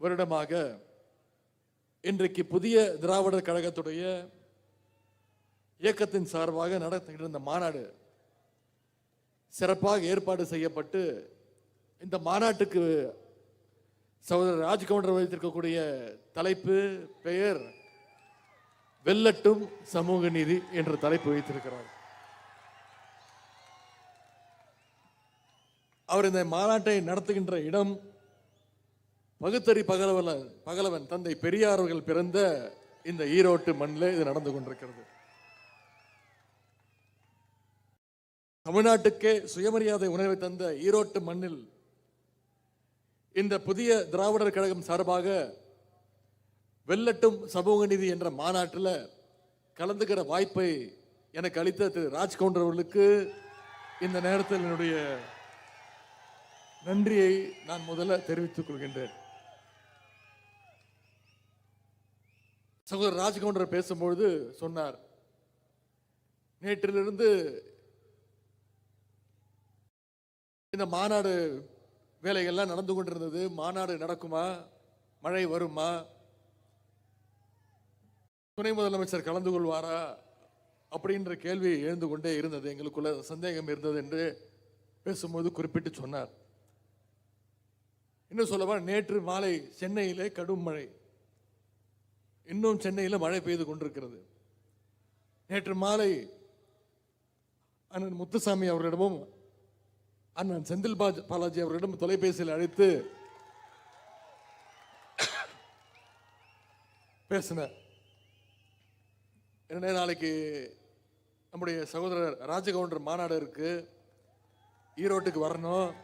வருடமாக இன்றைக்கு புதிய திராவிடர் கழகத்துடைய இயக்கத்தின் சார்பாக நடத்துகிற இருந்த மாநாடு சிறப்பாக ஏற்பாடு செய்யப்பட்டு இந்த மாநாட்டுக்கு சகோதரர் ராஜ்கவுண்டர் வைத்திருக்கக்கூடிய தலைப்பு பெயர் வெல்லட்டும் சமூக நீதி என்ற தலைப்பு வைத்திருக்கிறார். அவர் இந்த மாநாட்டை நடத்துகின்ற இடம் பகுத்தறி பகலவன் பகலவன் தந்தை பெரியார் அவர்கள் பிறந்த இந்த ஈரோட்டு மண்ணில் இது நடந்து கொண்டிருக்கிறது. தமிழ்நாட்டுக்கே சுயமரியாதை உணர்வை தந்த ஈரோட்டு மண்ணில் இந்த புதிய திராவிடர் கழகம் சார்பாக வெல்லட்டும் சமூக நீதி என்ற மாநாட்டில் கலந்துக்கிற வாய்ப்பை எனக்கு அளித்த திரு ராஜ்கவுண்டர் அவர்களுக்கு இந்த நேரத்தில் என்னுடைய நன்றியை நான் முதல்ல தெரிவித்துக் கொள்கின்றேன். சகோதரர் ராஜகவுண்டர் பேசும்பொழுது சொன்னார் நேற்றிலிருந்து இந்த மாநாடு வேலைகள்லாம் நடந்து கொண்டிருந்தது. மாநாடு நடக்குமா? மழை வருமா? துணை முதலமைச்சர் கலந்து கொள்வாரா? அப்படின்ற கேள்வி எழுந்து கொண்டே இருந்தது. எங்களுக்குள்ள சந்தேகம் இருந்தது என்று பேசும்போது குறிப்பிட்டு சொன்னார். இன்னும் சொல்லவா நேற்று மாலை சென்னையிலே கடும் மழை. இன்னும் சென்னையில் மழை பெய்து கொண்டிருக்கிறது. நேற்று மாலை அண்ணன் முத்துசாமி அவர்களிடமும் அண்ணன் செந்தில் பாஜ் பாலாஜி அவர்களிடம் தொலைபேசியில் அழைத்து பேசினார். என்ன நாளைக்கு நம்முடைய சகோதரர் ராஜகவுண்டர் மாநாடு இருக்கு. ஈரோட்டுக்கு வரணும்.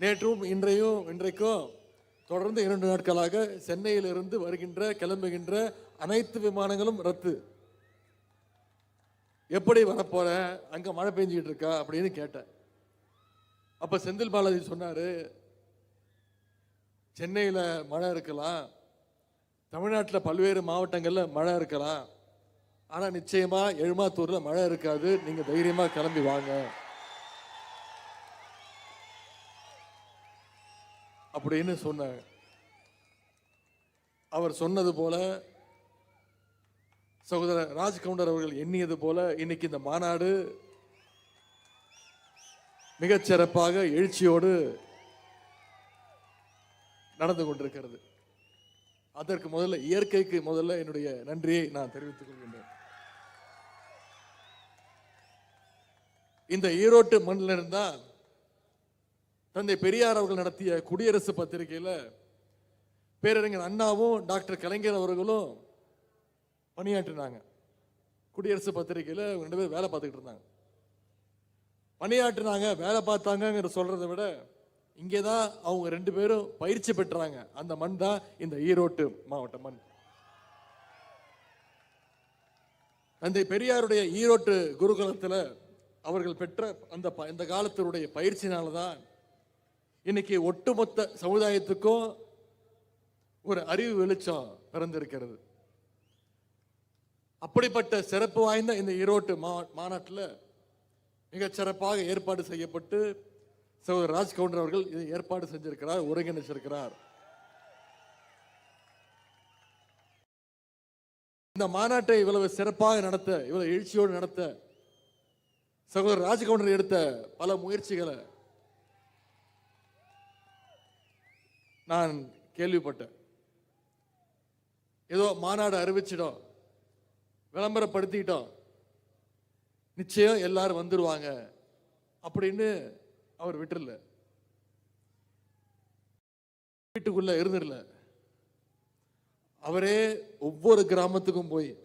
நேற்றும் இன்றையும் இன்றைக்கும் தொடர்ந்து இரண்டு நாட்களாக சென்னையிலிருந்து வருகின்ற கிளம்புகின்ற அனைத்து விமானங்களும் ரத்து. எப்படி வரப்போற? அங்கே மழை பெஞ்சிக்கிட்டு இருக்கா? அப்படின்னு கேட்டேன். அப்போ செந்தில் பாலாஜி சொன்னார் சென்னையில் மழை இருக்கலாம். தமிழ்நாட்டில் பல்வேறு மாவட்டங்களில் மழை இருக்கலாம். ஆனால் நிச்சயமாக எழுமாத்தூரில் மழை இருக்காது. நீங்கள் தைரியமாக கிளம்பி வாங்க. அப்படின்னு சொன்னாங்க. அவர் சொன்னது போல சகோதரர் ராஜ்கவுண்டர் அவர்கள் எண்ணியது போல இன்னைக்கு இந்த மாநாடு மிகச்சிறப்பாக எழுச்சியோடு நடந்து கொண்டிருக்கிறது. அதற்கு முதல்ல இயற்கைக்கு முதல்ல என்னுடைய நன்றியை நான் தெரிவித்துக் கொள்கின்றேன். இந்த ஈரோட்டு மண்ணில் தந்தை பெரியார் அவர்கள் நடத்திய குடியரசு பத்திரிகையில் பேரறிஞர் அண்ணாவும் டாக்டர் கலைஞர் அவர்களும் பணியாற்றினாங்க. குடியரசு பத்திரிகையில் அவங்க ரெண்டு பேரும் வேலை பார்த்துக்கிட்டு இருந்தாங்க. பணியாற்றினாங்க வேலை பார்த்தாங்கங்கிற சொல்கிறத விட இங்கே தான் அவங்க ரெண்டு பேரும் பயிற்சி பெற்றாங்க. அந்த மண் தான் இந்த ஈரோட்டு மாவட்ட மண். தந்தை பெரியாருடைய ஈரோட்டு குருகுலத்தில் அவர்கள் பெற்ற அந்த ப- இந்த காலத்தினுடைய பயிற்சினால தான் இன்னைக்கு ஒட்டுமொத்த சமுதாயத்துக்கும் ஒரு அறிவு வெளிச்சம் பிறந்திருக்கிறது. அப்படிப்பட்ட சிறப்பு வாய்ந்த இந்த ஈரோட்டு மா மாநாட்டில் மிகச் சிறப்பாக ஏற்பாடு செய்யப்பட்டு சகோதரர் ராஜ் கவுண்டர் அவர்கள் இதை ஏற்பாடு செஞ்சிருக்கிறார் ஒருங்கிணைச்சிருக்கிறார். இந்த மாநாட்டை இவ்வளவு சிறப்பாக நடத்த இவ்வளவு எழுச்சியோடு நடத்த சகோதரர் ராஜ்கவுண்டர் எடுத்த பல முயற்சிகளை நான் கேள்விப்பட்டேன். ஏதோ மாநாடு அறிவிச்சிடும் விளம்பரப்படுத்திட்டோம். நிச்சயம் எல்லாரும் வந்துடுவாங்க அப்படின்னு அவர் விட்டுரல வீட்டுக்குள்ள இருந்துடல அவரே ஒவ்வொரு கிராமத்துக்கும் போய்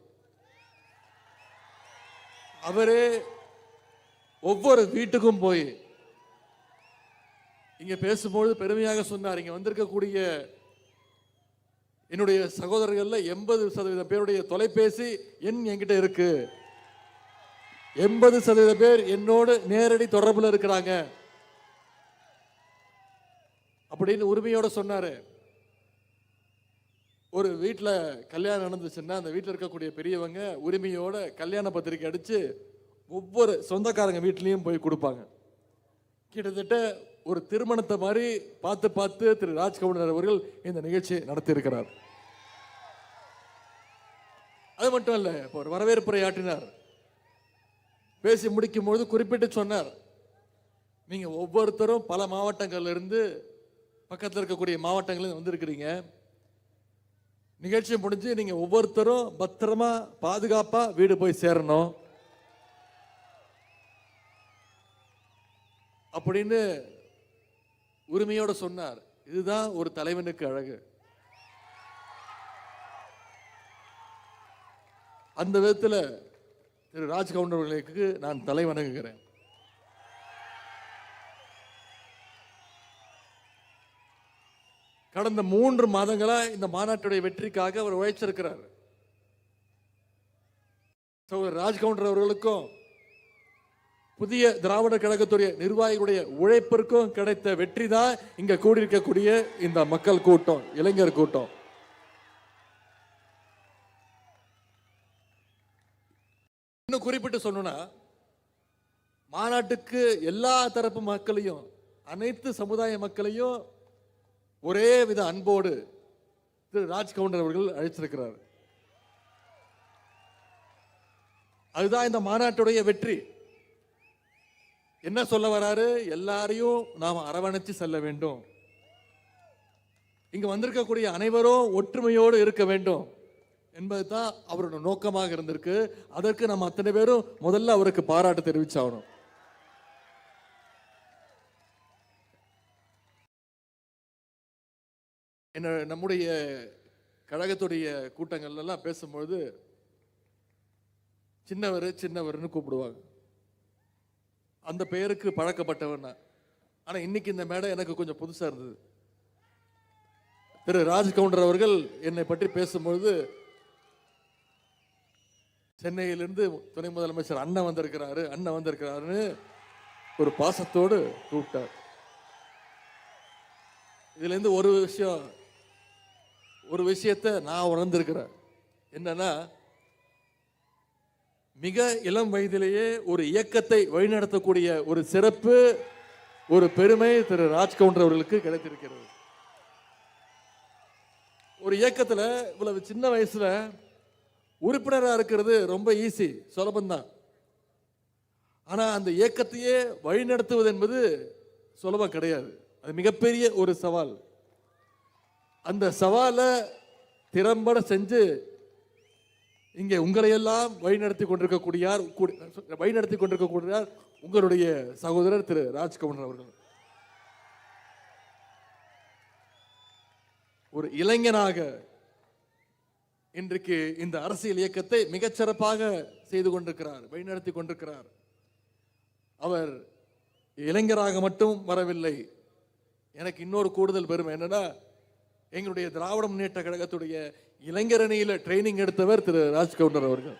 அவரே ஒவ்வொரு வீட்டுக்கும் போய் இங்கே பேசும்பொழுது பெருமையாக சொன்னார். இங்கே வந்திருக்கக்கூடிய என்னுடைய சகோதரர்களில் எண்பது சதவீதம் பேருடைய தொலைபேசி எண் என்கிட்ட இருக்கு. எண்பது சதவீத பேர் என்னோடு நேரடி தொடர்பில் இருக்கிறாங்க. அப்படின்னு உரிமையோட சொன்னாரு. ஒரு வீட்டில் கல்யாணம் நடந்துச்சுன்னா அந்த வீட்டில் இருக்கக்கூடிய பெரியவங்க உரிமையோட கல்யாண பத்திரிக்கை அடித்து ஒவ்வொரு சொந்தக்காரங்க வீட்லேயும் போய் கொடுப்பாங்க. கிட்டத்தட்ட ஒரு திருமணத்தை மாதிரி பார்த்து பார்த்து திரு ராஜ்கவுண்டர் அவர்கள் இந்த நிகழ்ச்சியை நடத்தியிருக்கிறார். அது மட்டும் இல்லை இப்போ ஒரு வரவேற்புரை ஆற்றினார். பேசி முடிக்கும் பொழுது குறிப்பிட்டு சொன்னார் நீங்கள் ஒவ்வொருத்தரும் பல மாவட்டங்கள்லேருந்து பக்கத்தில் இருக்கக்கூடிய மாவட்டங்களில் வந்திருக்கிறீங்க. நிகழ்ச்சி முடிஞ்சு நீங்கள் ஒவ்வொருத்தரும் பத்திரமா பாதுகாப்பாக வீடு போய் சேரணும். அப்படின்னு உரிமையோடு சொன்னார். இதுதான் ஒரு தலைவனுக்கு அழகு. அந்த விதத்தில் திரு ராஜ்கவுண்டர் அவர்களுக்கு நான் தலை வணங்குகிறேன். கடந்த மூன்று மாதங்களாக இந்த மாநாட்டுடைய வெற்றிக்காக அவர் உழைச்சிருக்கிறார். சகோதரர் ராஜ்கவுண்டர் அவர்களுக்கும் புதிய திராவிட கழகத்துடைய நிர்வாகிகளுடைய உழைப்பிற்கும் கிடைத்த வெற்றி தான் இங்க கூடியிருக்கக்கூடிய இந்த மக்கள் கூட்டம் இளைஞர் கூட்டம். இன்னும் குறிப்பிட்டு சொல்லணும்னா மாநாட்டுக்கு எல்லா தரப்பு மக்களையும் அனைத்து சமுதாய மக்களையும் ஒரே வித அன்போடு திரு ராஜ் கவுண்டர் அவர்கள் அழைச்சிருக்கிறார் அதுதான் இந்த மாநாட்டுடைய வெற்றி. என்ன சொல்ல வராரு? எல்லாரையும் நாம் அரவணைச்சு செல்ல வேண்டும். இங்கே வந்திருக்கக்கூடிய அனைவரும் ஒற்றுமையோடு இருக்க வேண்டும் என்பது தான் அவரோட நோக்கமாக இருந்திருக்கு. அதற்கு நம்ம அத்தனை பேரும் முதல்ல அவருக்கு பாராட்டு தெரிவிச்சாகணும். என்ன நம்முடைய கழகத்துடைய கூட்டங்கள்லாம் பேசும்பொழுது சின்னவர் சின்னவர்னு கூப்பிடுவாங்க. அந்த பெயருக்கு பழக்கப்பட்டவன் நான். இன்னைக்கு இந்த மேடை எனக்கு கொஞ்சம் புதுசாக இருந்தது. திரு ராஜ் கவுண்டர் அவர்கள் என்னை பற்றி பேசும்பொழுது சென்னையிலிருந்து துணை முதலமைச்சர் அண்ணன் வந்திருக்கிறாரு அண்ணன் வந்திருக்கிறாருன்னு ஒரு பாசத்தோடு கூப்பிட்டார். இதுலேருந்து ஒரு விஷயம் ஒரு விஷயத்தை நான் உணர்ந்திருக்கிறேன். என்னன்னா மிக இளம் வயதிலேயே ஒரு இயக்கத்தை வழிநடத்தக்கூடிய ஒரு சிறப்பு ஒரு பெருமை திரு ராஜ்கவுண்டர் அவர்களுக்கு கிடைத்திருக்கிறது. ஒரு இயக்கத்தில் இவ்வளவு சின்ன வயசில் உறுப்பினராக இருக்கிறது ரொம்ப ஈஸி சுலபம்தான் ஆனால் அந்த இயக்கத்தையே வழிநடத்துவது என்பது சுலபம் கிடையாது. அது மிகப்பெரிய ஒரு சவால். அந்த சவாலை திறம்பட செஞ்சு இங்கே உங்களையெல்லாம் வழிநடத்தி கொண்டிருக்கக்கூடியார் வழிநடத்தி கொண்டிருக்கக்கூடியார் உங்களுடைய சகோதரர் திரு ராஜ்கமன் அவர்கள். ஒரு இளைஞனாக இன்றைக்கு இந்த அரசியல் இயக்கத்தை மிகச்சிறப்பாக செய்து கொண்டிருக்கிறார் வழிநடத்தி கொண்டிருக்கிறார். அவர் இளைஞராக மட்டும் வரவில்லை. எனக்கு இன்னொரு கூடுதல் பெருமை என்னன்னா எங்களுடைய திராவிட முன்னேற்ற கழகத்துடைய இளைஞரணியில் ட்ரைனிங் எடுத்தவர் திரு ராஜ்கவுண்டர் அவர்கள்.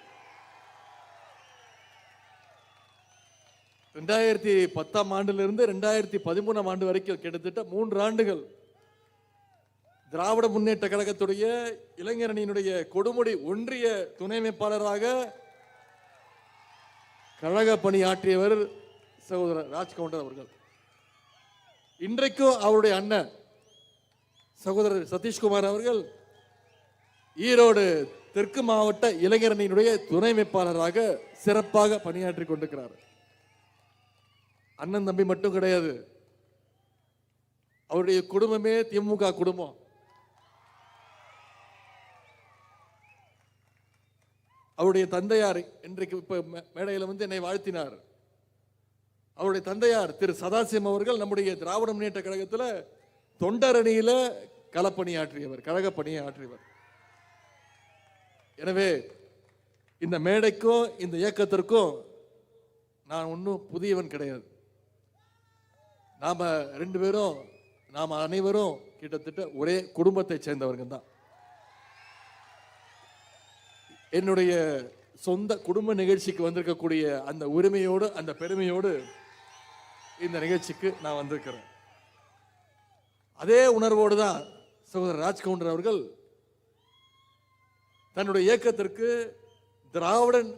ரெண்டாயிரத்தி பத்தாம் ஆண்டிலிருந்து ரெண்டாயிரத்தி பதிமூணாம் ஆண்டு வரைக்கும் கிட்டத்தட்ட மூன்று ஆண்டுகள் திராவிட முன்னேற்ற கழகத்துடைய இளைஞரணியினுடைய கொடுமுடி ஒன்றிய துணை அமைப்பாளராக கழக பணியாற்றியவர் சகோதரர் ராஜ்கவுண்டர் அவர்கள். இன்றைக்கும் அவருடைய அண்ணன் சகோதரர் சதீஷ்குமார் அவர்கள் ஈரோடு தெற்கு மாவட்ட இளைஞரணியினுடைய துணை அமைப்பாளராக சிறப்பாக பணியாற்றி கொண்டிருக்கிறார். அண்ணன் தம்பி மட்டும் கிடையாது. அவருடைய குடும்பமே திமுக குடும்பம். அவருடைய தந்தையார் இன்றைக்கு இப்ப மே- வந்து என்னை வாழ்த்தினார். அவருடைய தந்தையார் திரு சதாசிவம் அவர்கள் நம்முடைய திராவிட முன்னேற்ற கழகத்தில் தொண்டரணியில களப்பணியாற்றியவர் கழக பணியாற்றியவர் எனவே இந்த மேடைக்கும் இந்த இயக்கத்திற்கும் நான் ஒன்றும் புதியவன் கிடையாது. நாம் ரெண்டு பேரும் நாம் அனைவரும் கிட்டத்தட்ட ஒரே குடும்பத்தை சேர்ந்தவர்கள் தான். என்னுடைய சொந்த குடும்ப நிகழ்ச்சிக்கு வந்திருக்கக்கூடிய அந்த உரிமையோடு அந்த பெருமையோடு இந்த நிகழ்ச்சிக்கு நான் வந்திருக்கிறேன். அதே உணர்வோடு தான் சகோதரர் ராஜ்கவுண்டர் அவர்கள் தன்னுடைய இயக்கத்திற்கு திராவிடன்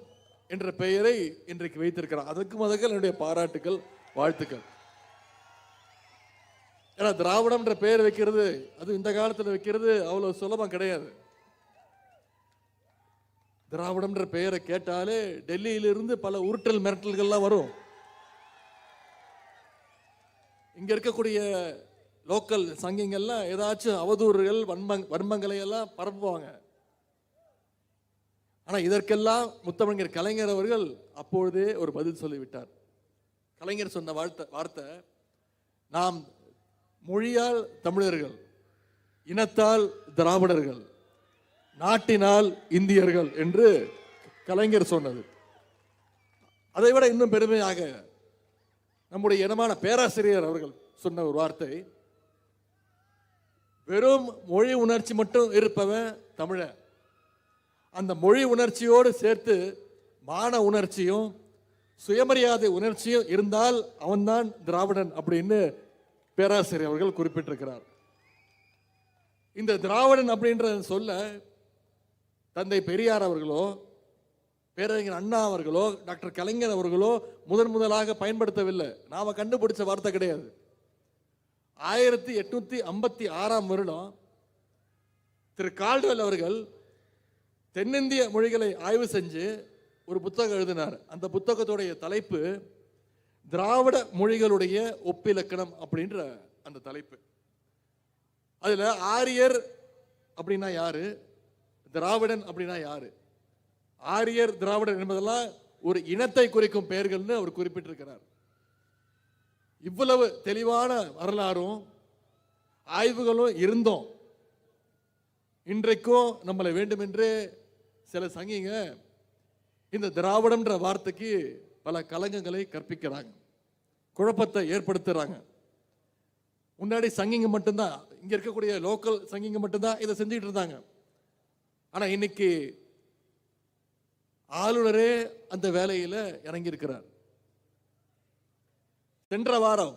என்ற பெயரை இன்றைக்கு வைத்திருக்கிறார். அதற்கு முதல்ல என்னுடைய பாராட்டுக்கள் வாழ்த்துக்கள். ஏன்னா திராவிடம் என்ற பெயர் வைக்கிறது அது இந்த காலத்தில் வைக்கிறது அவ்வளவு சுலபம் கிடையாது. திராவிடம் என்ற பெயரை கேட்டாலே டெல்லியிலிருந்து பல உருட்டல் மிரட்டல்கள்லாம் வரும். இங்க இருக்கக்கூடிய லோக்கல் சங்கிங்கள்லாம் ஏதாச்சும் அவதூறுகள் வன்மங் வன்மங்களை எல்லாம் பரப்புவாங்க. ஆனா இதற்கெல்லாம் முத்தமிழர் கலைஞர் அவர்கள் அப்பொழுதே ஒரு பதில் சொல்லிவிட்டார். கலைஞர் சொன்ன வார்த்தை வார்த்தை நாம் மொழியால் தமிழர்கள் இனத்தால் திராவிடர்கள் நாட்டினால் இந்தியர்கள் என்று கலைஞர் சொன்னது. அதை விட இன்னும் பெருமையாக நம்முடைய இனமான பேராசிரியர் அவர்கள் சொன்ன ஒரு வார்த்தை வெறும் மொழி உணர்ச்சி மட்டும் இருப்பவன் தமிழன். அந்த மொழி உணர்ச்சியோடு சேர்த்து மான உணர்ச்சியும் சுயமரியாதை உணர்ச்சியும் இருந்தால் அவன்தான் திராவிடன் அப்படின்னு பேராசிரியர் அவர்கள் குறிப்பிட்டிருக்கிறார். இந்த திராவிடன் அப்படின்ற சொல்ல தந்தை பெரியார் அவர்களோ பேரறிஞர் அண்ணா அவர்களோ டாக்டர் கலைஞர் அவர்களோ முதன் முதலாக பயன்படுத்தவில்லை. நாம் கண்டுபிடிச்ச வார்த்தை கிடையாது. ஆயிரத்தி எட்நூத்தி ஐம்பத்தி ஆறாம் வருடம் திரு கால்டுவெல் அவர்கள் தென்னிந்திய மொழிகளை ஆய்வு செஞ்சு ஒரு புத்தகம் எழுதினார். அந்த புத்தகத்துடைய தலைப்பு திராவிட மொழிகளுடைய ஒப்பிலக்கணம் அப்படின்ற அந்த தலைப்பு. அதில் ஆரியர் அப்படின்னா யாரு? திராவிடன் அப்படின்னா யாரு? ஆரியர் திராவிடன் என்பதெல்லாம் ஒரு இனத்தை குறிக்கும் பெயர்கள்னு அவர் குறிப்பிட்டிருக்கிறார். இவ்வளவு தெளிவான வரலாறும் ஆய்வுகளும் இருந்தோம். இன்றைக்கும் நம்மளை வேண்டுமென்றே சில சங்கிங்க இந்த திராவிடம்ன்ற வார்த்தைக்கு பல கலங்கங்களை கற்பிக்கிறாங்க. குழப்பத்தை ஏற்படுத்துகிறாங்க முன்னாடி சங்கிங்க மட்டும்தான் இங்கே இருக்கக்கூடிய லோக்கல் சங்கிங்க மட்டும்தான் இதை செஞ்சுட்டு இருந்தாங்க. ஆனால் இன்னைக்கு ஆளுநரே அந்த வேலையில் இறங்கியிருக்கிறார். சென்ற வாரம்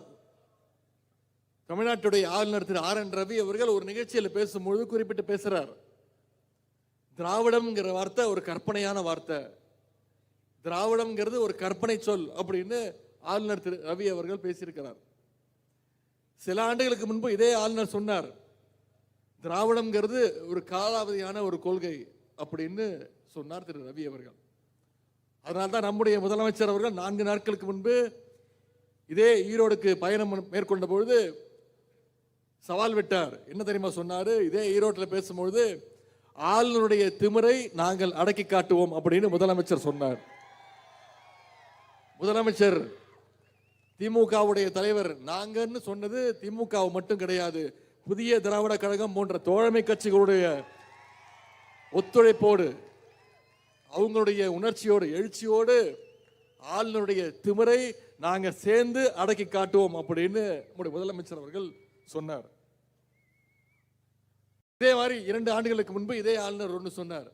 தமிழ்நாட்டுடைய ஆளுநர் திரு ஆர் என் ரவி அவர்கள் ஒரு நிகழ்ச்சியில் பேசும்பொழுது குறிப்பிட்டு பேசுறார். திராவிடம்ங்கிற வார்த்தை ஒரு கற்பனையான வார்த்தை. திராவிடம்ங்கிறது ஒரு கற்பனை சொல் அப்படின்னு ஆளுநர் திரு ரவி அவர்கள் பேசியிருக்கிறார். சில ஆண்டுகளுக்கு முன்பு இதே ஆளுநர் சொன்னார். திராவிடம்ங்கிறது ஒரு காலாவதியான ஒரு கொள்கை அப்படின்னு சொன்னார் திரு ரவி அவர்கள். அதனால்தான் நம்முடைய முதலமைச்சர் அவர்கள் நான்கு நாட்களுக்கு முன்பு இதே ஈரோடுக்கு பயணம் மேற்கொண்ட பொழுது சவால் விட்டார். என்ன தெரியுமா சொன்னாரு? இதே ஈரோட்டில் பேசும்பொழுது ஆளுநருடைய திமிரை நாங்கள் அடக்கி காட்டுவோம் அப்படின்னு முதலமைச்சர் சொன்னார். முதலமைச்சர் திமுகவுடைய தலைவர் நாங்கன்னு சொன்னது திமுக மட்டும் கிடையாது. புதிய திராவிட கழகம் போன்ற தோழமை கட்சிகளுடைய ஒத்துழைப்போடு அவங்களுடைய உணர்ச்சியோடு எழுச்சியோடு ஆளுநருடைய திமிரை நாங்கள் சேர்ந்து அடக்கி காட்டுவோம் அப்படின்னு நம்முடைய முதலமைச்சர் அவர்கள் சொன்னார். இதே மாதிரி இரண்டு ஆண்டுகளுக்கு முன்பு இதே ஆளுநர் ஒன்று சொன்னார்.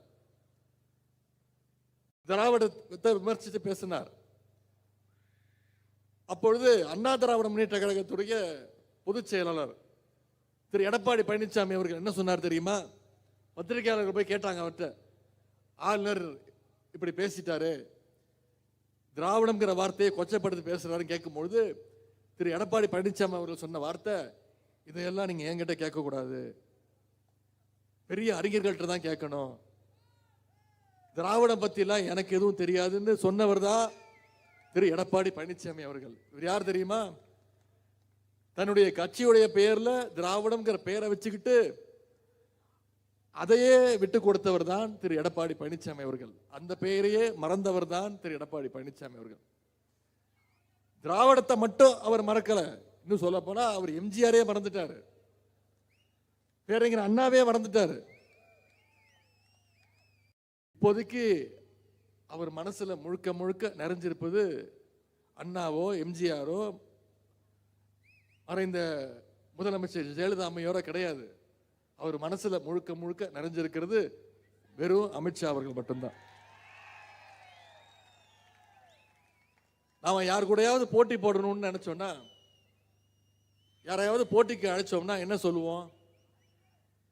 திராவிடத்தை விமர்சித்து பேசினார். அப்பொழுது அண்ணா திராவிட முன்னேற்ற கழகத்துடைய பொதுச் செயலாளர் திரு எடப்பாடி பழனிசாமி அவர்கள் என்ன சொன்னார் தெரியுமா? பத்திரிகையாளர்கள் போய் கேட்டாங்க அவர்கிட்ட. ஆளுநர் இப்படி பேசிட்டாரு. திராவிடம்ங்கிற வார்த்தையை கொச்சப்படுத்தி பேசுகிறாரு கேட்கும்பொழுது திரு எடப்பாடி பழனிசாமி அவர்கள் சொன்ன வார்த்தை இதையெல்லாம் நீங்கள் என்கிட்ட கேட்கக்கூடாது. பெரிய அறிஞர்கள்ட்ட தான் கேட்கணும். திராவிடம் பற்றிலாம் எனக்கு எதுவும் தெரியாதுன்னு சொன்னவர் தான் திரு எடப்பாடி பழனிசாமி அவர்கள். இவர் யார் தெரியுமா? தன்னுடைய கட்சியுடைய பெயரில் திராவிடம்ங்கிற பெயரை வச்சுக்கிட்டு அதையே விட்டு கொடுத்தவர் தான் திரு எடப்பாடி பழனிசாமி அவர்கள். அந்த பெயரையே மறந்தவர் தான் திரு எடப்பாடி பழனிசாமி அவர்கள். திராவிடத்தை மட்டும் அவர் மறக்கல. இன்னும் சொல்ல போனா அவர் எம்ஜிஆரே மறந்துட்டாரு. பேரறிஞர் அண்ணாவே மறந்துட்டாரு. இப்போதைக்கு அவர் மனசுல முழுக்க முழுக்க நிறைஞ்சிருப்பது அண்ணாவோ எம்ஜிஆரோ மறைந்த முதலமைச்சர் ஜெயலலிதா அம்மையோட கிடையாது. அவர் மனசில் முழுக்க முழுக்க நிறைஞ்சிருக்கிறது வெறும் அமித்ஷா அவர்கள் மட்டும்தான். நாம் யார் கூடயாவது போட்டி போடணும்னு நினச்சோன்னா யாரையாவது போட்டிக்கு அழைச்சோம்னா என்ன சொல்லுவோம்?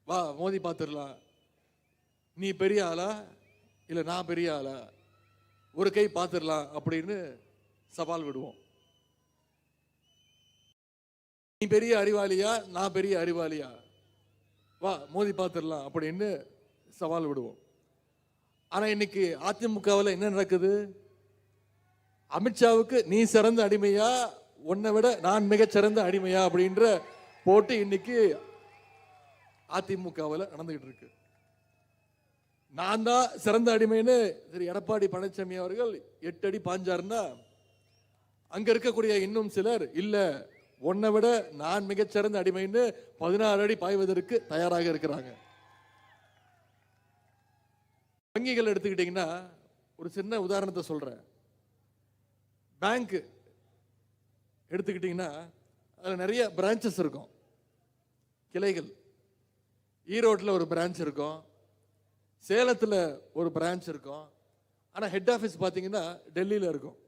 வா மோதி பார்த்துடலாம். நீ பெரிய ஆளா? இல்லை நான் பெரிய ஆளா? ஒரு கை பார்த்துடலாம் அப்படின்னு சவால் விடுவோம். நீ பெரிய அறிவாளியா? நான் பெரிய அறிவாளியா? வா மோதி பார்த்துடலாம் அப்படின்னு சவால் விடுவோம். ஆனால் இன்னைக்கு அதிமுகவில் என்ன நடக்குது? அமித்ஷாவுக்கு நீ சிறந்த அடிமையா உன்னை விட நான் மிகச்சிறந்த அடிமையா அப்படின்ற போட்டு இன்னைக்கு அதிமுகவில் நடந்துகிட்டு இருக்கு. நான் தான் சிறந்த அடிமைன்னு திரு. எடப்பாடி பழனிசாமி அவர்கள் எட்டு அடி பாஞ்சாருன்னா அங்கே இருக்கக்கூடிய இன்னும் சிலர் இல்லை உன்னை விட நான் மிகச்சிறந்த அடிமைன்னு பதினாறு அடி பாய்வதற்கு தயாராக இருக்கிறாங்க. வங்கிகள் எடுத்துக்கிட்டீங்கன்னா ஒரு சின்ன உதாரணத்தை சொல்றேன். பேங்க் எடுத்துக்கிட்டீங்கன்னா அதில் நிறைய பிரான்ச்சஸ் இருக்கும். கிளைகள். ஈரோட்டில் ஒரு பிரான்ச் இருக்கும். சேலத்தில் ஒரு பிரான்ச் இருக்கும். ஆனால் ஹெட் ஆஃபீஸ் பார்த்தீங்கன்னா டெல்லியில் இருக்கும்.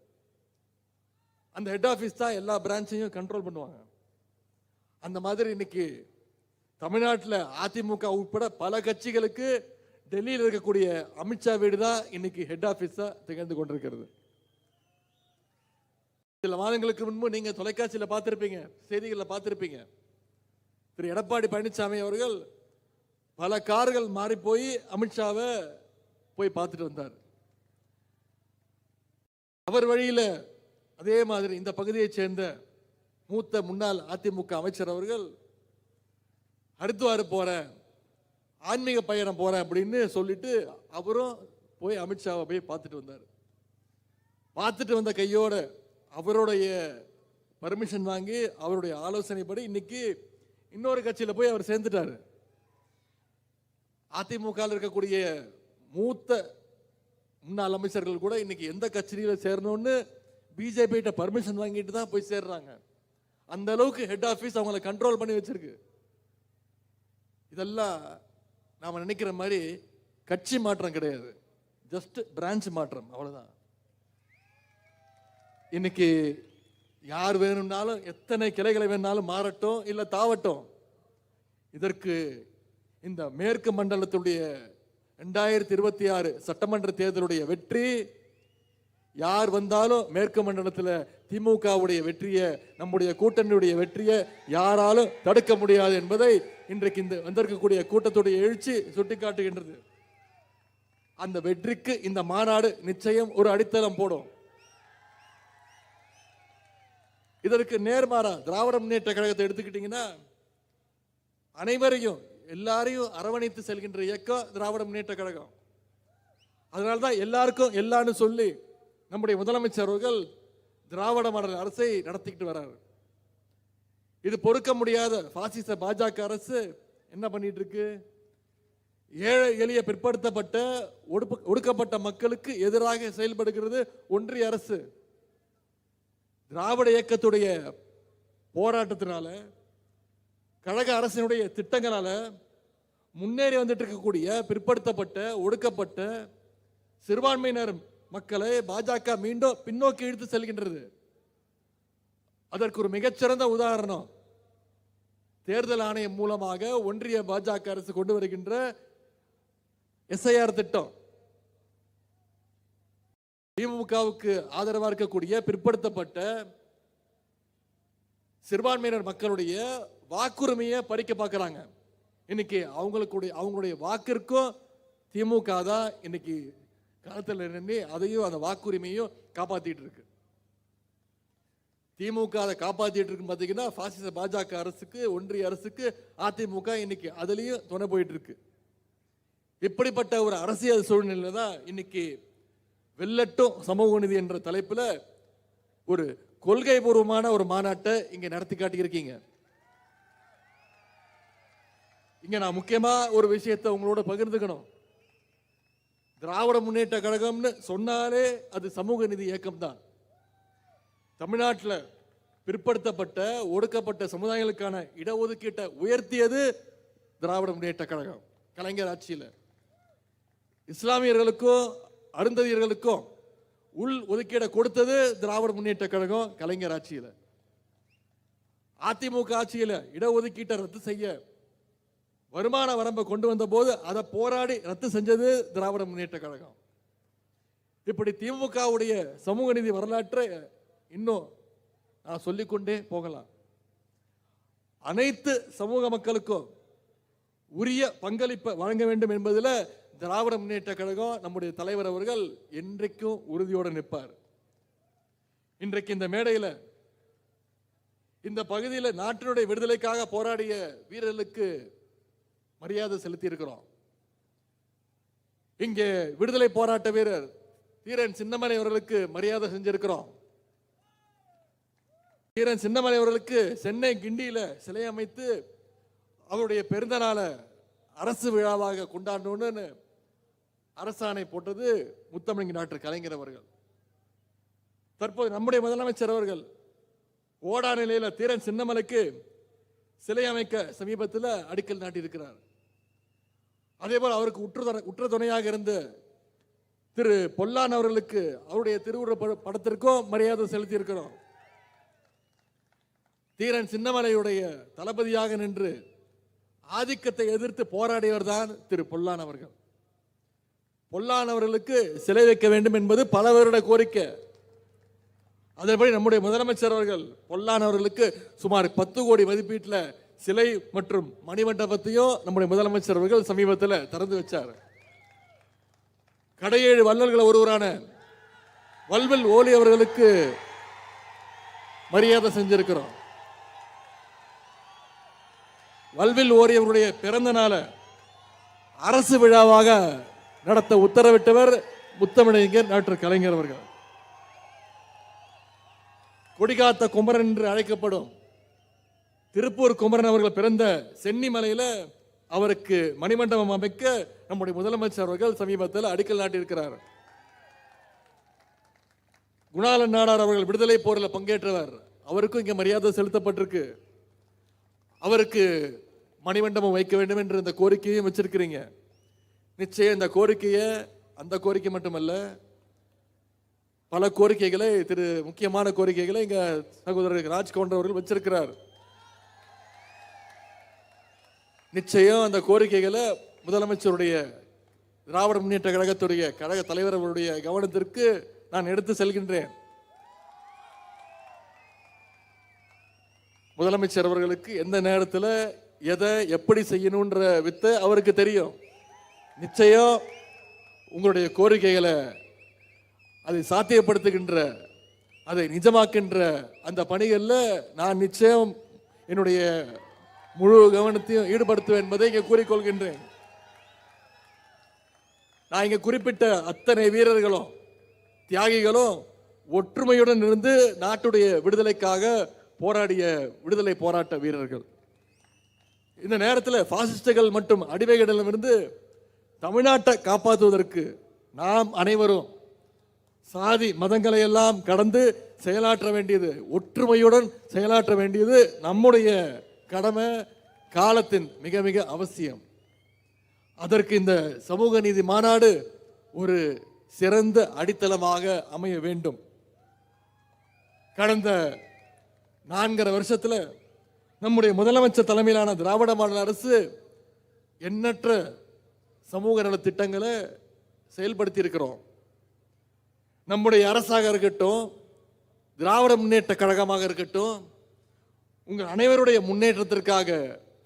அந்த ஹெட் ஆஃபீஸ் தான் எல்லா பிரான்ச்சையும் கண்ட்ரோல் பண்ணுவாங்க. அந்த மாதிரி இன்னைக்கு தமிழ்நாட்டில் அதிமுக உட்பட பல கட்சிகளுக்கு டெல்லியில் இருக்கக்கூடிய அமித்ஷா வீடு தான் இன்னைக்கு ஹெட் ஆஃபீஸாக திகழ்ந்து கொண்டிருக்கிறது. சில மாதங்களுக்கு முன்பு நீங்கள் தொலைக்காட்சியில் பார்த்துருப்பீங்க செய்திகளில் பார்த்துருப்பீங்க. திரு. எடப்பாடி பழனிசாமி அவர்கள் பல கார்கள் மாறி போய் அமித்ஷாவை போய் பார்த்துட்டு வந்தார். அவர் வழியில் அதே மாதிரி இந்த பகுதியைச் சேர்ந்த மூத்த முன்னாள் அதிமுக அமைச்சர் அவர்கள் ஹரித்வார் போகிற ஆன்மீக பயணம் போகிற அப்படின்னு சொல்லிட்டு அவரும் போய் அமித்ஷாவை போய் பார்த்துட்டு வந்தார். பார்த்துட்டு வந்த கையோட அவருடைய பர்மிஷன் வாங்கி அவருடைய ஆலோசனைப்படி இன்னைக்கு இன்னொரு கட்சியில் போய் அவர் சேர்ந்துட்டாரு. அதிமுகவில் இருக்கக்கூடிய மூத்த முன்னாள் அமைச்சர்கள் கூட இன்னைக்கு எந்த கட்சியில் சேரணும்னு பிஜேபிகிட்ட பர்மிஷன் வாங்கிட்டு தான் போய் சேர்றாங்க. அந்த அளவுக்கு ஹெட் ஆஃபீஸ் அவங்கள கண்ட்ரோல் பண்ணி வச்சிருக்கு. இதெல்லாம் நாம் நினைக்கிற மாதிரி கட்சி மாற்றம் கிடையாது. ஜஸ்ட் பிரான்ச் மாற்றம் அவ்வளோதான் இன்னைக்கு யார் வேணும்னாலும் எத்தனை கிளைகளை வேணாலும் மாறட்டும் இல்லை தாவட்டும். இதற்கு இந்த மேற்கு மண்டலத்துடைய ரெண்டாயிரத்தி இருபத்தி ஆறு சட்டமன்ற தேர்தலுடைய வெற்றி யார் வந்தாலும் மேற்கு மண்டலத்தில் திமுகவுடைய வெற்றியை நம்முடைய கூட்டணியுடைய வெற்றியை யாராலும் தடுக்க முடியாது என்பதை இன்றைக்கு இந்த வந்திருக்கக்கூடிய கூட்டத்துடைய எழுச்சி சுட்டிக்காட்டுகின்றது. அந்த வெற்றிக்கு இந்த மாநாடு நிச்சயம் ஒரு அடித்தளம் போடும். இதற்கு நேர்மாறா திராவிட முன்னேற்ற கழகத்தை எடுத்துக்கிட்டீங்கன்னா அனைவரையும் எல்லாரையும் அரவணைத்து செல்கின்ற இயக்கம் திராவிட முன்னேற்ற கழகம். அதனால தான் எல்லாருக்கும் எல்லான்னு சொல்லி நம்முடைய முதலமைச்சர் அவர்கள் திராவிட மாடல் அரசை நடத்திக்கிட்டு வர்றாரு இது பொறுக்க முடியாத பாசிச பாஜக அரசு என்ன பண்ணிட்டு இருக்கு ஏழை எளிய பிற்படுத்தப்பட்ட ஒடுப்பு- ஒடுக்கப்பட்ட மக்களுக்கு எதிராக செயல்படுகிறது ஒன்றிய அரசு. திராவிட இயக்கத்துடைய போராட்டத்தினால கழக அரசினுடைய திட்டங்களால முன்னேறி வந்துட்டு இருக்கக்கூடிய பிற்படுத்தப்பட்ட ஒடுக்கப்பட்ட சிறுபான்மையினர் மக்களை பாஜக மீண்டும் பின்னோக்கி இழுத்து செல்கின்றது. அதற்கு ஒரு மிகச்சிறந்த உதாரணம். தேர்தல் ஆணையம் மூலமாக ஒன்றிய பாஜக அரசு கொண்டு வருகின்ற எஸ்ஐஆர் திட்டம். திமுகவுக்கு ஆதரவாக இருக்கக்கூடிய பிற்படுத்தப்பட்ட சிறுபான்மையினர் மக்களுடைய வாக்குரிமையை பறிக்க பார்க்குறாங்க. இன்னைக்கு அவங்களுக்குடைய அவங்களுடைய வாக்கிற்கும் திமுக தான் இன்னைக்கு களத்தில் நின்று அதையும் அந்த வாக்குரிமையும் காப்பாற்றிட்டு இருக்கு திமுக அதை காப்பாற்றிட்டு இருக்குன்னு பார்த்தீங்கன்னா பாசிச பாஜக அரசுக்கு ஒன்றிய அரசுக்கு அதிமுக இன்னைக்கு அதுலேயும் துணை போயிட்டு இருக்கு இப்படிப்பட்ட ஒரு அரசியல் சூழ்நிலை தான் இன்னைக்கு வெள்ளட்டும் சமூக நிதி என்ற தலைப்பில் ஒரு கொள்கை பூர்வமான ஒரு மாநாட்டை இங்கே நடத்தி காட்டியிருக்கீங்க. இங்கே நான் முக்கியமாக ஒரு விஷயத்தை உங்களோட பகிர்ந்துக்கணும். திராவிட முன்னேற்ற கழகம்னு சொன்னாலே அது சமூக நிதி இயக்கம் தான் தமிழ்நாட்டில் பிற்படுத்தப்பட்ட ஒடுக்கப்பட்ட சமுதாயங்களுக்கான இடஒதுக்கீட்டை உயர்த்தியது திராவிட முன்னேற்ற கழகம் கலைஞர் ஆட்சியில். இஸ்லாமியர்களுக்கும் அருந்ததியர்களுக்கும் உள் ஒதுக்கீடை கொடுத்தது திராவிட முன்னேற்ற கழகம் கலைஞர் ஆட்சியில். அதிமுக ஆட்சியில் இடஒதுக்கீட்டை ரத்து செய்ய வருமான வரம்பை கொண்டு வந்த போது அதை போராடி ரத்து செஞ்சது திராவிட முன்னேற்ற கழகம். இப்படி திமுகவுடைய சமூக நீதி வரலாற்றை இன்னும் நான் சொல்லிக்கொண்டே போகலாம். அனைத்து சமூக மக்களுக்கும் உரிய பங்களிப்பை வழங்க வேண்டும் என்பதில் திராவிட முன்னேற்ற கழகம் நம்முடைய தலைவர் அவர்கள் என்றைக்கும் உறுதியோடு நிற்பார். இன்றைக்கு இந்த மேடையில் இந்த பகுதியில் நாட்டினுடைய விடுதலைக்காக போராடிய வீரர்களுக்கு மரியாதை செலுத்தி இருக்கிறோம் இங்கே விடுதலை போராட்ட வீரர் தீரன் சின்னமலை அவர்களுக்கு மரியாதை செஞ்சிருக்கிறோம். தீரன் சின்னமலை அவர்களுக்கு சென்னை கிண்டியில சிலை அமைத்து அவருடைய பிறந்த நாளை அரசு விழாவாக கொண்டாடணும்னு அரசாணை போட்டது முத்தமிழ் நாட்டு கலைஞர் அவர்கள். தற்போது நம்முடைய முதலமைச்சர் அவர்கள் ஓடா நிலையில தீரன் சின்னமலைக்கு சிலை அமைக்க சமீபத்தில் அடிக்கல் நாட்டியிருக்கிறார். அதே போல் அவருக்கு உற்று உற்ற துணையாக இருந்த திரு பொல்லான் அவர்களுக்கு அவருடைய திருவுருவ படத்திற்கும் மரியாதை செலுத்தியிருக்கிறோம். தீரன் சின்னமலையுடைய தளபதியாக நின்று ஆதிக்கத்தை எதிர்த்து போராடியவர் தான் திரு பொல்லான் அவர்கள். பொல்லான் அவர்களுக்கு சிலை வைக்க வேண்டும் என்பது பல வருட கோரிக்கை. அதன்படி நம்முடைய முதலமைச்சர் அவர்கள் பொல்லான் அவர்களுக்கு சுமார் பத்து கோடி மதிப்பீட்டில் சிலை மற்றும் மணிமண்டபத்தையும் நம்முடைய முதலமைச்சர் அவர்கள் சமீபத்தில் திறந்து வச்சார். கடையேழு வள்ளல்கள் ஒருவரான வல்வில் ஓலி அவர்களுக்கு மரியாதை செஞ்சிருக்கிறோம். வல்வில் ஓரியவருடைய பிறந்த நாளை அரசு விழாவாக நடத்த உத்தரவிட்டவர் முத்தமிழறிஞர் டாக்டர் கலைஞர் அவர்கள். கொடிகாத்த குமரன் என்று அழைக்கப்படும் திருப்பூர் குமரன் அவர்கள் பிறந்த சென்னிமலையில் அவருக்கு மணிமண்டபம் அமைக்க நம்முடைய முதலமைச்சர் அவர்கள் சமீபத்தில் அடிக்கல் நாட்டியிருக்கிறார். குணாலன் நாடார் அவர்கள் விடுதலை போரில் பங்கேற்றவர். அவருக்கும் இங்கே மரியாதை செலுத்தப்பட்டிருக்கு. அவருக்கு மணிமண்டபம் வைக்க வேண்டும் என்று இந்த கோரிக்கையும் வச்சிருக்கிறீங்க. நிச்சயம் இந்த கோரிக்கையை அந்த கோரிக்கை மட்டுமல்ல பல கோரிக்கைகளை திரு முக்கியமான கோரிக்கைகளை இங்கே சகோதரர் ராஜ்கவுண்டர் அவர்கள் வச்சிருக்கிறார். நிச்சயம் அந்த கோரிக்கைகளை முதலமைச்சருடைய திராவிட முன்னேற்ற கழகத்துடைய கழக தலைவர் அவருடைய கவனத்திற்கு நான் எடுத்து செல்கின்றேன். முதலமைச்சர் அவர்களுக்கு எந்த நேரத்தில் எதை எப்படி செய்யணுன்ற வித்தை அவருக்கு தெரியும். நிச்சயம் உங்களுடைய கோரிக்கைகளை அதை சாத்தியப்படுத்துகின்ற அதை நிஜமாக்கின்ற அந்த பணிகளில் நான் நிச்சயம் என்னுடைய முழு கவனத்தையும் ஈடுபடுத்துவேன் என்பதை இங்கே கூறிக்கொள்கின்றேன். நான் இங்கே குறிப்பிட்ட அத்தனை வீரர்களும் தியாகிகளும் ஒற்றுமையுடன் இருந்து நாட்டுடைய விடுதலைக்காக போராடிய விடுதலை போராட்ட வீரர்கள். இந்த நேரத்தில் பாசிஸ்டுகள் மற்றும் அடிமைகளிடமிருந்து தமிழ்நாட்டை காப்பாற்றுவதற்கு நாம் அனைவரும் சாதி மதங்களை எல்லாம் கடந்து செயலாற்ற வேண்டியது ஒற்றுமையுடன் செயலாற்ற வேண்டியது நம்முடைய கடமை காலத்தின் மிக மிக அவசியம். அதற்கு இந்த சமூக நீதி மாநாடு ஒரு சிறந்த அடித்தளமாக அமைய வேண்டும். கடந்த நான்கரை வருஷத்தில் நம்முடைய முதலமைச்சர் தலைமையிலான திராவிட மாநில அரசு எண்ணற்ற சமூக நலத்திட்டங்களை செயல்படுத்தி இருக்கிறோம் நம்முடைய அரசாக இருக்கட்டும் திராவிட முன்னேற்ற கழகமாக இருக்கட்டும் உங்கள் அனைவருடைய முன்னேற்றத்திற்காக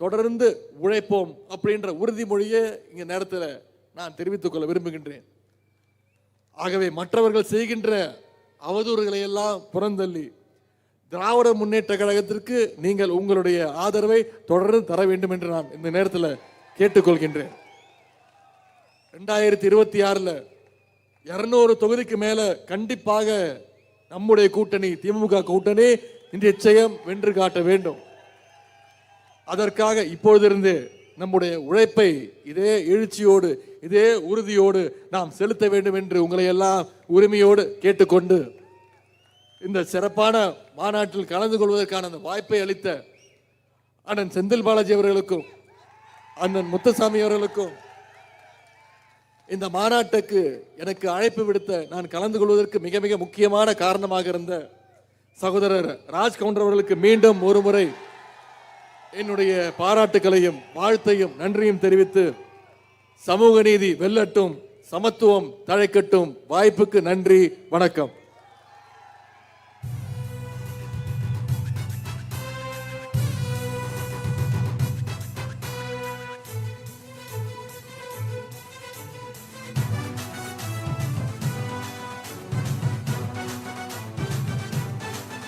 தொடர்ந்து உழைப்போம் அப்படின்ற உறுதிமொழியை இங்கே நேரத்தில் நான் தெரிவித்துக்கொள்ள விரும்புகின்றேன். ஆகவே மற்றவர்கள் செய்கின்ற அவதூறுகளை எல்லாம் புறந்தள்ளி திராவிட முன்னேற்ற கழகத்திற்கு நீங்கள் உங்களுடைய ஆதரவை தொடர்ந்து தர வேண்டும் என்று நான் இந்த நேரத்தில் கேட்டுக்கொள்கின்றேன். ரெண்டாயிரத்தி இருபத்தி ஆறில் இரநூறு தொகுதிக்கு மேலே கண்டிப்பாக நம்முடைய கூட்டணி திமுக கூட்டணி நிச்சயம் வென்று காட்ட வேண்டும். அதற்காக இப்பொழுதிருந்து நம்முடைய உழைப்பை இதே எழுச்சியோடு இதே உறுதியோடு நாம் செலுத்த வேண்டும் என்று உங்களை எல்லாம் உரிமையோடு கேட்டுக்கொண்டு இந்த சிறப்பான மாநாட்டில் கலந்து கொள்வதற்கான அந்த வாய்ப்பை அளித்த அண்ணன் செந்தில் பாலாஜி அவர்களுக்கும் அண்ணன் முத்துசாமி அவர்களுக்கும் இந்த மாநாட்டுக்கு எனக்கு அழைப்பு விடுத்த நான் கலந்து கொள்வதற்கு மிக மிக முக்கியமான காரணமாக இருந்த சகோதரர் ராஜ் கவுண்டர் அவர்களுக்கு மீண்டும் ஒரு முறை என்னுடைய பாராட்டுகளையும் வாழ்த்தையும் நன்றியும் தெரிவித்து சமூக நீதி வெல்லட்டும் சமத்துவம் தழைக்கட்டும். வாய்ப்புக்கு நன்றி வணக்கம்.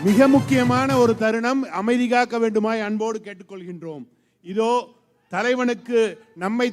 மிக முக்கியமான ஒரு தருணம் அமைதி காக்க வேண்டுமாய் அன்போடு கேட்டுக்கொள்கின்றோம். இதோ தலைவனுக்கு நம்மை